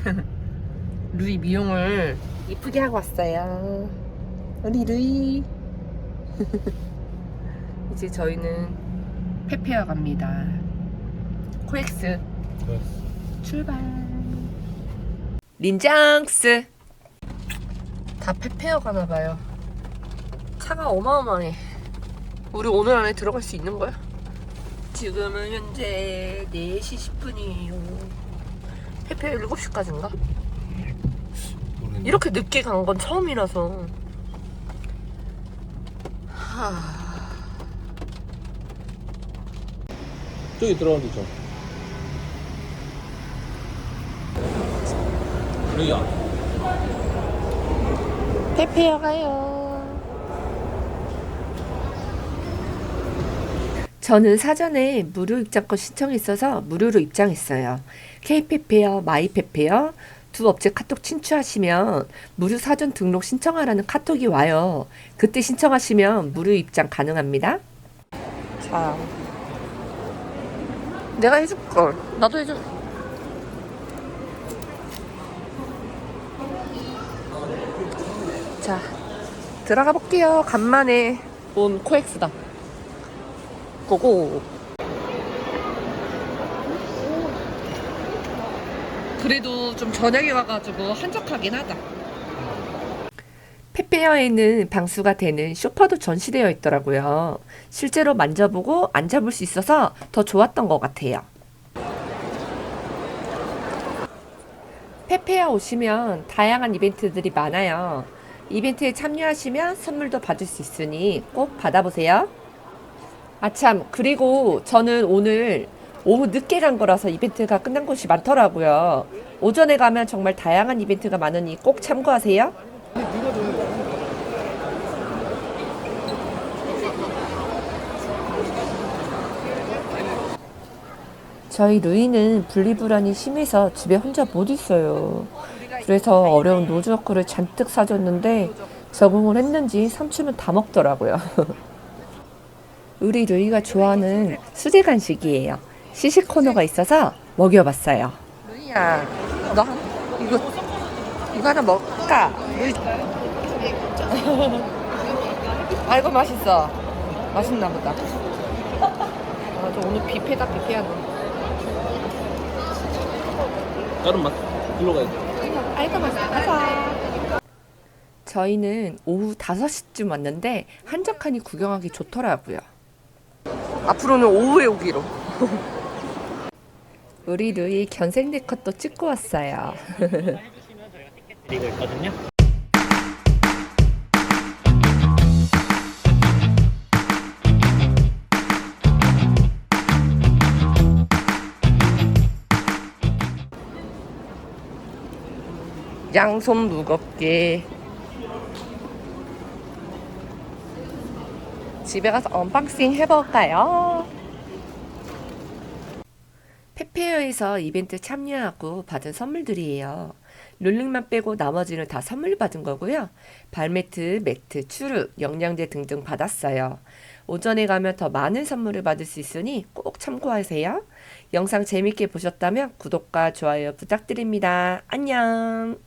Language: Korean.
루이 미용을 이쁘게 하고 왔어요. 우리 루이. 이제 저희는 페페어 갑니다. 코엑스 출발. 린장스. 다 페페어 가나 봐요. 차가 어마어마해. 우리 오늘 안에 들어갈 수 있는 거야? 지금은 현재 4시 10분이에요. 페페어 7시까지인가? 이렇게 늦게 간 건 처음이라서. 하... 저기 들어가면 되죠. 여기야. 페페어 가요. 저는 사전에 무료 입장권 신청했어서 무료로 입장했어요. K페페어, 마이페페어 두 업체 카톡 친추하시면 무료 사전 등록 신청하라는 카톡이 와요. 그때 신청하시면 무료 입장 가능합니다. 자, 내가 해줄 걸. 나도 해줘. 자, 들어가 볼게요. 간만에 온 코엑스다. 고고. 그래도 좀 저녁에 와가지고 한적하긴 하다. 페페어에는 방수가 되는 쇼파도 전시되어 있더라고요. 실제로 만져보고 앉아볼 수 있어서 더 좋았던 것 같아요. 페페어 오시면 다양한 이벤트들이 많아요. 이벤트에 참여하시면 선물도 받을 수 있으니 꼭 받아보세요. 아참, 그리고 저는 오늘 오후 늦게 간 거라서 이벤트가 끝난 곳이 많더라고요. 오전에 가면 정말 다양한 이벤트가 많으니 꼭 참고하세요. 저희 루이는 분리불안이 심해서 집에 혼자 못 있어요. 그래서 어려운 노즈워크를 잔뜩 사줬는데 적응을 했는지 삼촌은 다 먹더라고요. 우리 루이가 좋아하는 수제 간식이에요. 시식 코너가 있어서 먹여봤어요. 루이야, 너 이거 이거 하나 먹을까? 루이. 아이고 맛있어. 맛있나 보다. 아, 저 오늘 뷔페다 뷔페야 너. 다른 맛. 일로 가야 돼. 아이고 맛있어. 가자. 저희는 오후 5시쯤 왔는데 한적하니 구경하기 좋더라고요. 앞으로는 오후에 오기로. 우리 루이 견생대 컷도 찍고 왔어요. 드리고 있거든요. 양손 무겁게 집에 가서 언박싱 해볼까요? 페페어에서 이벤트 참여하고 받은 선물들이에요. 룰링만 빼고 나머지는 다 선물 받은 거고요. 발매트, 매트, 추르, 영양제 등등 받았어요. 오전에 가면 더 많은 선물을 받을 수 있으니 꼭 참고하세요. 영상 재밌게 보셨다면 구독과 좋아요 부탁드립니다. 안녕!